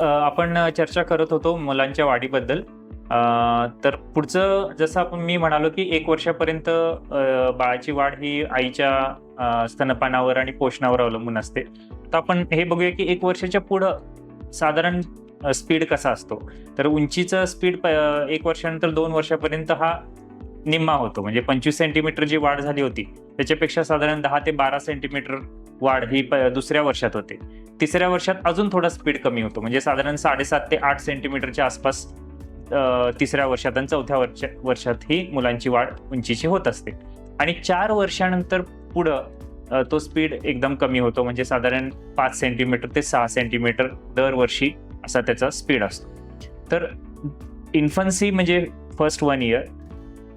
आपण चर्चा करत होतो मुलांच्या वाढीबद्दल. तर पुढचं जसं आपण मी म्हणालो की एक वर्षापर्यंत बाळाची वाढ ही आईच्या स्तनपानावर आणि पोषणावर अवलंबून असते. तर आपण हे बघूया की एक वर्षाच्या पुढं साधारण स्पीड कसा असतो? तर उंचीचं स्पीड एक वर्षानंतर दोन वर्षापर्यंत हा निम्मा होतो. म्हणजे पंचवीस सेंटीमीटर जी वाढ झाली होती त्याच्यापेक्षा साधारण दहा ते बारा सेंटीमीटर वाढ ही दुसऱ्या वर्षात होते. तिसऱ्या वर्षात अजून थोडा स्पीड कमी होतो. म्हणजे साधारण साडेसात ते आठ सेंटीमीटरच्या आसपास तिसऱ्या वर्षात आणि चौथ्या वर्ष वर्षात ही मुलांची वाढ उंचीची होत असते. आणि चार वर्षानंतर पुढं तो स्पीड एकदम कमी होतो. म्हणजे साधारण पाच सेंटीमीटर ते सहा सेंटीमीटर दरवर्षी असा त्याचा स्पीड असतो. तर इन्फन्सी म्हणजे फर्स्ट वन इयर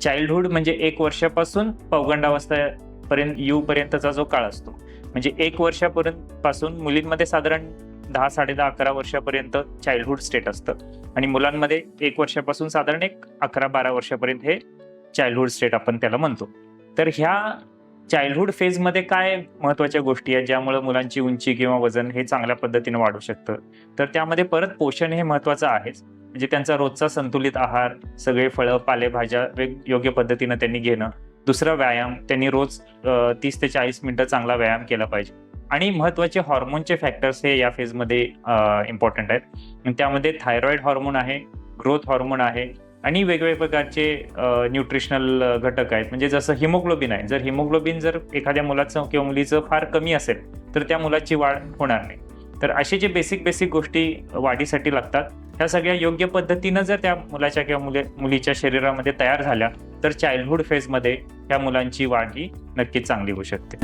चाइल्डहुड म्हणजे एक वर्षापासून पौगंडावस्थेपर्यंत येऊपर्यंतचा जो काळ असतो. म्हणजे एक वर्षापर्यंत पासून मुलींमध्ये साधारण दहा साडे दहा अकरा वर्षापर्यंत चाइल्डहुड स्टेट असतं. आणि मुलांमध्ये एक वर्षापासून साधारण एक अकरा बारा वर्षापर्यंत हे चाइल्डहुड स्टेट आपण त्याला म्हणतो. तर ह्या चाइल्डहुड फेजमध्ये काय महत्त्वाच्या गोष्टी आहेत ज्यामुळे मुलांची उंची किंवा वजन हे चांगल्या पद्धतीने वाढू शकतं? तर त्यामध्ये परत पोषण हे महत्वाचं आहेच. म्हणजे त्यांचा रोजचा संतुलित आहार सगळे फळं पालेभाज्या वेग योग्य पद्धतीनं त्यांनी घेणं दुसरा व्यायाम त्यांनी रोज तीस ते चाळीस मिनिटं चांगला व्यायाम केला पाहिजे. आणि महत्त्वाचे हॉर्मोनचे फॅक्टर्स हे या फेजमध्ये इम्पॉर्टंट आहेत. त्यामध्ये थायरॉइड हॉर्मोन आहे ग्रोथ हॉर्मोन आहे आणि वेगवेगळ्या प्रकारचे न्यूट्रिशनल घटक आहेत. म्हणजे जसं हिमोग्लोबिन आहे. जर हिमोग्लोबिन जर एखाद्या मुलाचं किंवा मुलीचं फार कमी असेल तर त्या मुलाची वाढ होणार नाही. तर असे जे बेसिक बेसिक गोष्टी वाढीसाठी लागतात ह्या सगळ्या योग्य पद्धतीनं जर त्या मुलाच्या किंवा मुले मुलीच्या शरीरामध्ये तयार झाल्या तर चाइल्डहुड फेजमध्ये त्या मुलांची वाढ ही नक्कीच चांगली होऊ शकते.